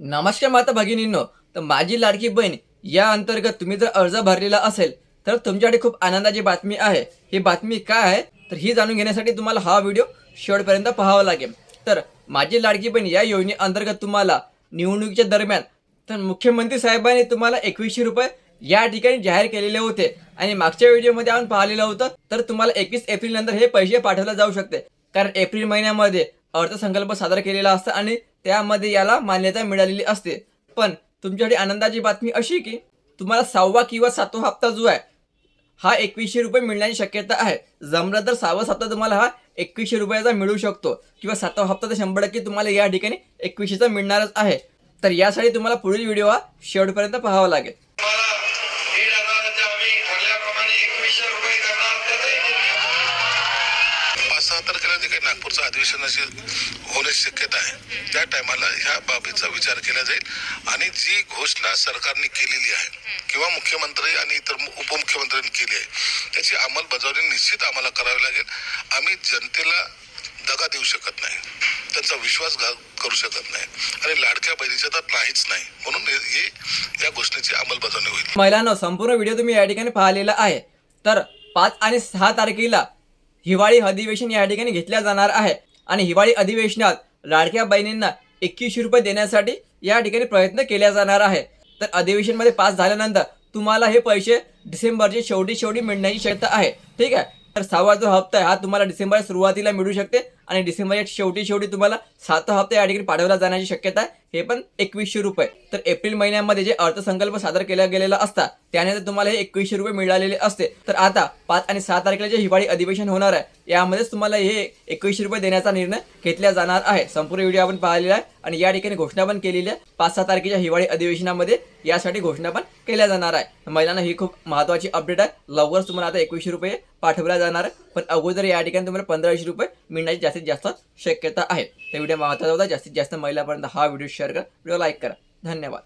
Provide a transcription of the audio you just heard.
नमस्कार माता भगिनींनो. तर माझी लाडकी बहीण या अंतर्गत तुम्ही जर अर्ज भरलेला असेल तर तुमच्याकडे खूप आनंदाची बातमी आहे. ही बातमी काय आहे? तर ही जाणून घेण्यासाठी तुम्हाला हा व्हिडिओ शेवटपर्यंत पाहावा लागेल. तर माझी लाडकी बहीण या योजनेअंतर्गत तुम्हाला निवडणुकीच्या दरम्यान तर मुख्यमंत्री साहेबांनी तुम्हाला एकवीसशे रुपये या ठिकाणी जाहीर केलेले होते. आणि मागच्या व्हिडिओमध्ये आपण पाहिलेलं होतं तर तुम्हाला एकवीस एप्रिल नंतर हे पैसे पाठवले जाऊ शकते. कारण एप्रिल महिन्यामध्ये अर्थसंकल्प सादर केलेला असतं आणि त्यामध्ये याला मान्यता मिळालेली असते. पण तुमच्यासाठी आनंदाची बातमी अशी की तुम्हाला सहावा किंवा सातवा हप्ता जो आहे हा एकवीसशे रुपये मिळण्याची शक्यता आहे. जमलं तर सहावा हप्ता तुम्हाला हा एकवीसशे रुपयाचा मिळू शकतो. किंवा सातवा हप्ता तर शंभर टक्के तुम्हाला या ठिकाणी एकवीसशेचा मिळणारच आहे. तर यासाठी तुम्हाला पुढील व्हिडिओ हा शेवटपर्यंत पाहावा लागेल. नागपूरचा. अधिवेशनाची होण्याची शक्यता आहे. त्या टायमाला ह्या बाबीचा विचार केला जाईल आणि जी घोषणा सरकारने केलेली आहे किंवा मुख्यमंत्री आणि इतर उपमुख्यमंत्र्यांनी केली आहे त्याची अंमलबजावणी निश्चित आम्हाला करावी लागेल. आम्ही जनतेला दगा देऊ शकत नाही त्यांचा विश्वासघात करू शकत नाही आणि लाडक्या बहिणीच्या तर नाहीच नाही. म्हणून हे या घोषणेची अंमलबजावणी होईल. महिलांना संपूर्ण व्हिडिओ तुम्ही या ठिकाणी पाहिलेला आहे. तर पाच आणि सहा तारखेला हिवाळी अधिवेशन या ठिकाणी घेतल्या जाणार आहे. आणि हिवाळी अधिवेशनात लाडक्या बहिणींना एकवीसशे रुपये देण्यासाठी या ठिकाणी प्रयत्न केला जाणार आहे. तर अधिवेशनमध्ये पास झाल्यानंतर तुम्हाला हे पैसे डिसेंबरचे शेवटी शेवटी मिळण्याची शक्यता आहे. ठीक आहे? तर सहावा जो हप्ता आहे हा तुम्हाला डिसेंबर सुरुवातीला मिळू शकते आणि डिसेंबरच्या शेवटी शेवटी तुम्हाला सातवा हप्ता या ठिकाणी पाठवला जाण्याची शक्यता आहे. हे पण एकवीसशे रुपये. तर एप्रिल महिन्यामध्ये जे अर्थसंकल्प सादर केला गेलेला असता त्याने तर तुम्हाला हे एकवीसशे रुपये मिळालेले असते. तर आता पाच आणि सहा तारखेला जे हिवाळी अधिवेशन होणार आहे यामध्येच तुम्हाला हे एकवीसशे रुपये देण्याचा निर्णय घेतला जाणार आहे. संपूर्ण व्हिडिओ आपण पाहिलेला आहे आणि या ठिकाणी घोषणा पण केलेली आहे. पाच सहा तारखेच्या हिवाळी अधिवेशनामध्ये यासाठी घोषणा पण केल्या जाणार आहे. महिलांना ही खूप महत्त्वाची अपडेट आहे. लवकरच तुम्हाला आता एकवीसशे रुपये पाठवल्या जाणार आहे. पण अगोदर या ठिकाणी तुम्हाला पंधराशे रुपये मिळण्याची जास्तीत जास्त शक्यता आहे. तर व्हिडिओ महत्त्वाचा होता. जास्तीत जास्त महिलापर्यंत हा व्हिडिओ शेअर करा. व्हिडिओ लाईक करा. धन्यवाद.